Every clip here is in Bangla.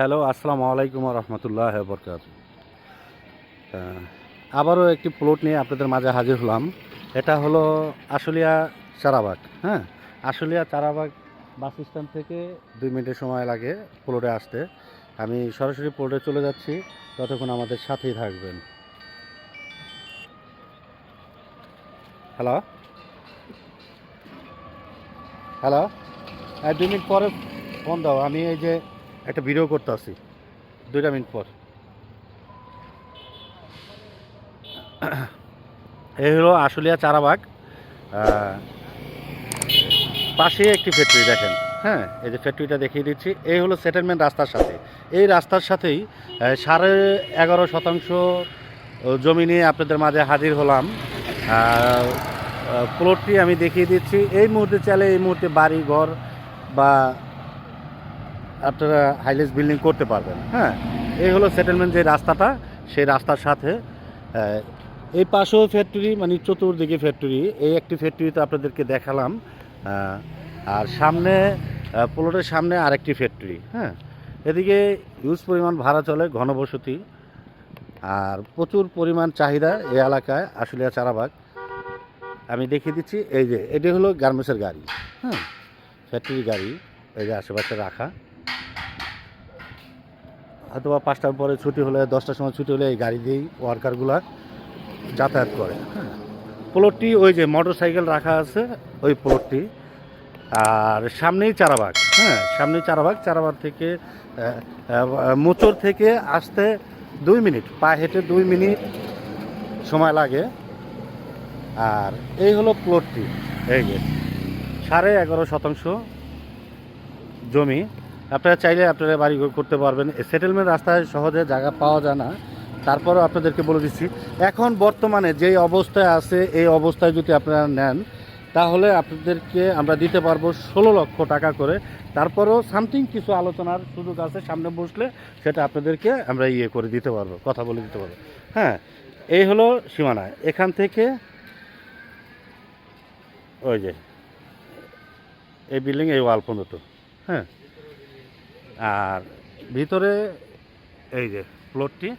হ্যালো, আসসালামু আলাইকুম রহমতুল্লাহ বরকাত আবারও একটি প্লট নিয়ে আপনাদের মাঝে হাজির হলাম। এটা হলো আশুলিয়া চারাবাগ হ্যাঁ? আশুলিয়া চারাবাগ বাস স্ট্যান্ড থেকে দুই মিনিটের সময় লাগে প্লটে আসতে। আমি সরাসরি প্লটে চলে যাচ্ছি, ততক্ষণ আমাদের সাথেই থাকবেন। হ্যালো? হ্যালো? হ্যাঁ দুই মিনিট পরে ফোন দাও। আমি এই যে একটা ভিডিও করতে আসি, দুইটা মিনিট পর। এই হলো আশুলিয়া চারাবাগ। পাশে একটি ফ্যাক্টরি দেখেন হ্যাঁ এই যে ফ্যাক্টরিটা দেখিয়ে দিচ্ছি। এই হলো সেটেলমেন্ট রাস্তার সাথে। এই রাস্তার সাথেই সাড়ে এগারো শতাংশ জমি নিয়ে আপনাদের মাঝে হাজির হলাম। প্লটটি আমি দেখিয়ে দিচ্ছি। এই মুহূর্তে চাইলে এই মুহূর্তে বাড়ি, ঘর বা আপনারা হাইলেস বিল্ডিং করতে পারবেন হ্যাঁ? এই হলো সেটেলমেন্ট যে রাস্তাটা, সেই রাস্তার সাথে এই পাশেও ফ্যাক্টরি মানে চতুর্দিকে ফ্যাক্টরি এই একটি ফ্যাক্টরিতে আপনাদেরকে দেখালাম আর সামনে প্লটের সামনে আরেকটি ফ্যাক্টরি হ্যাঁ? এদিকে ইউজ পরিমাণ ভাড়া চলে, ঘনবসতি, আর প্রচুর পরিমাণ চাহিদা এই এলাকায়, আশুলিয়া চারাবাগ। আমি দেখিয়ে দিচ্ছি, এই যে, এটি হলো গার্মেন্টসের গাড়ি হ্যাঁ? ফ্যাক্টরি গাড়ি, এই যে আশেপাশে রাখা। হয়তো বা পাঁচটার পরে ছুটি হলে, দশটার সময় ছুটি হলে এই গাড়ি দিয়েই ওয়ার্কারগুলা যাতায়াত করে। হ্যাঁ। প্লটটি ওই যে মোটর সাইকেল রাখা আছে, ওই প্লটটি আর সামনেই চারাবাগ। হ্যাঁ সামনেই চারাবাগ। চারাবাগ থেকে মোচর থেকে আসতে দুই মিনিট, পা হেঁটে দুই মিনিট সময় লাগে। আর এই হলো প্লটটি এই যে সাড়ে এগারো শতাংশ জমি। আপনারা চাইলে আপনারা বাড়িঘর করতে পারবেন। সেটেলমেন্ট রাস্তায় সহজে জায়গা পাওয়া যায় না। তারপরেও আপনাদেরকে বলে দিচ্ছি, এখন বর্তমানে যেই অবস্থায় আছে, এই অবস্থায় যদি আপনারা নেন, তাহলে আপনাদেরকে আমরা দিতে পারব ষোলো লক্ষ টাকা করে। তারপরেও সামথিং কিছু আলোচনার সুযোগ আছে, সামনে বসলে সেটা আপনাদেরকে আমরা ইয়ে করে দিতে পারব, কথা বলে দিতে পারব। হ্যাঁ এই হলো সীমানা। এখান থেকে ওই যে, এই বিল্ডিং এই ওয়াল পর্যন্ত। হ্যাঁ। আর ভিতরে এই যে প্লটটি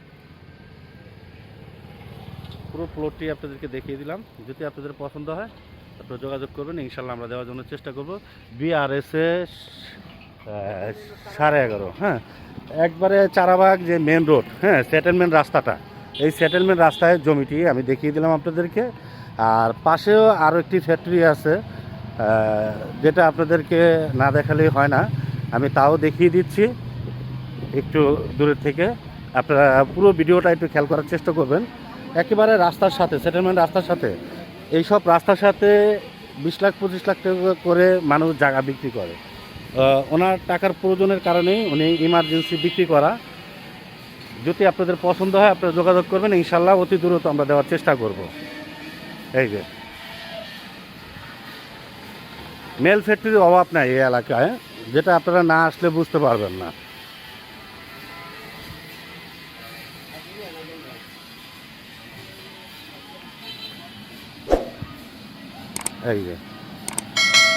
পুরো প্লটটি আপনাদেরকে দেখিয়ে দিলাম। যদি আপনাদের পছন্দ হয়, আপনারা যোগাযোগ করবেন, ইনশাল্লাহ আমরা দেওয়ার জন্য চেষ্টা করব। বিআরএসে সাড়ে এগারো হ্যাঁ। একবারে চারাবাগ যে মেন রোড হ্যাঁ সেটেলমেন্ট রাস্তাটা, এই সেটেলমেন্ট রাস্তায় জমিটি আমি দেখিয়ে দিলাম আপনাদেরকে। আর পাশেও আরও একটি ফ্যাক্টরি আছে যেটা আপনাদেরকে না দেখালেই হয় না। আমি তাও দেখিয়ে দিচ্ছি। একটু দূরের থেকে। আপনারা পুরো ভিডিওটা একটু খেয়াল করার চেষ্টা করবেন। একেবারে রাস্তার সাথে সেটেলমেন্ট রাস্তার সাথে। এইসব রাস্তার সাথে বিশ লাখ, পঁচিশ লাখ টাকা করে মানুষ জায়গা বিক্রি করে। ওনার টাকার প্রয়োজনের কারণেই উনি ইমার্জেন্সি বিক্রি করা। যদি আপনাদের পছন্দ হয়, আপনারা যোগাযোগ করবেন। ইনশাল্লাহ অতি দ্রুত আমরা দেওয়ার চেষ্টা করব। এই যে। মেল ফ্যাক্টরির অভাব নাই এই এলাকায়। যেটা আপনারা না আসলে বুঝতে পারবেন না। এই যে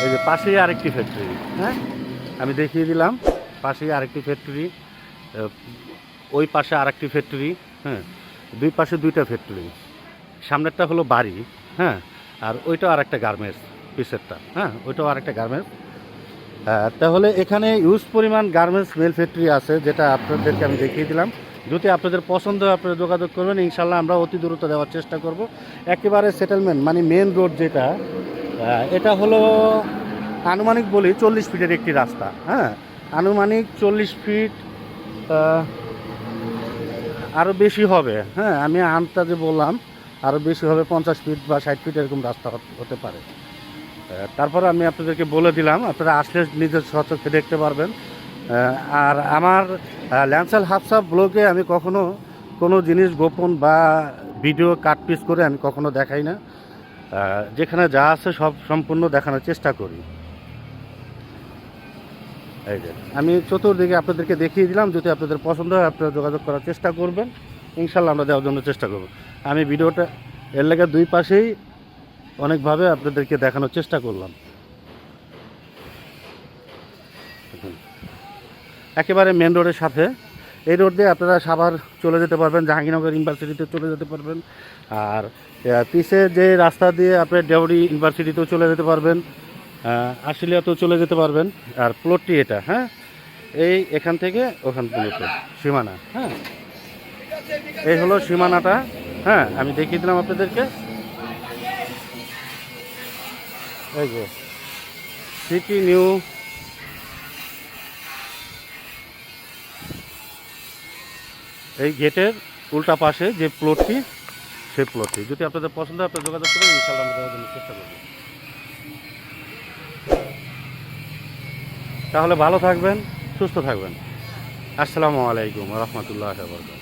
এই যে পাশেই আরেকটি ফ্যাক্টরি হ্যাঁ? আমি দেখিয়ে দিলাম পাশেই আরেকটি ফ্যাক্টরি ওই পাশে আরেকটি ফ্যাক্টরি হ্যাঁ দুই পাশে দুইটা ফ্যাক্টরি সামনেরটা হলো বাড়ি হ্যাঁ আর ওইটাও আরেকটা গার্মেন্টস পিসেরটা হ্যাঁ ওইটাও আরেকটা গার্মেন্টস তাহলে এখানে ইউজ পরিমাণ গার্মেন্টস মেল ফ্যাক্টরি আছে, যেটা আপনাদেরকে আমি দেখিয়ে দিলাম। যদি আপনাদের পছন্দ হয়, আপনারা যোগাযোগ করবেন। ইনশাল্লাহ আমরা অতি দ্রুত দেওয়ার চেষ্টা করব। একেবারে সেটেলমেন্ট মানে মেন রোড যেটা এটা হলো আনুমানিক বলি চল্লিশ ফিটের একটি রাস্তা হ্যাঁ? আনুমানিক চল্লিশ ফিট আরও বেশি হবে হ্যাঁ? আমি আন্তাজে বললাম আরও বেশি হবে পঞ্চাশ ফিট বা ষাট ফিট এরকম রাস্তা হতে পারে। তারপরে আমি আপনাদেরকে বলে দিলাম, আপনারা আসলে নিজের সচক্ষে দেখতে পারবেন। আর আমার ল্যান্সাল হাফসা ব্লগে আমি কখনো কোনো জিনিস গোপন বা ভিডিও কাটপিস করে আমি কখনো দেখাই না। যেখানে যা আছে সব সম্পূর্ণ দেখানোর চেষ্টা করি। এই যে, আমি চতুর্দিকে আপনাদেরকে দেখিয়ে দিলাম, যদি আপনাদের পছন্দ হয় আপনারা যোগাযোগ করার চেষ্টা করবেন। ইনশাল্লাহ আমরা দেওয়ার জন্য চেষ্টা করব। আমি ভিডিওটা, এর লেগে দুই পাশেই অনেকভাবে আপনাদেরকে দেখানোর চেষ্টা করলাম। একেবারে মেন রোডের সাথে। এই রোড দিয়ে আপনারা সাভার চলে যেতে পারবেন, জাহাঙ্গীরনগর ইউনিভার্সিটিতে চলে যেতে পারবেন। আর পিছে যে রাস্তা দিয়ে আপনি ডেউরি ইউনিভার্সিটিতেও চলে যেতে পারবেন আশিলিয়াতেও চলে যেতে পারবেন। আর প্লটটি এটা হ্যাঁ? এই এখান থেকে ওখান পর্যন্ত, সীমানা হ্যাঁ? এই হলো সীমানাটা হ্যাঁ? আমি দেখিয়ে দিলাম আপনাদেরকে। এই যে, সিটি নিউ এই গেটের উল্টা পাশে যে প্লটটি, সেই প্লটটি। যদি আপনাদের পছন্দ হয়, আপনারা যোগাযোগ করবেন ইনশাল্লাহ আমরা দেওয়ার জন্য চেষ্টা করব। তাহলে ভালো থাকবেন, সুস্থ থাকবেন। আসসালামু আলাইকুম রহমতুল্লাহ বরকাত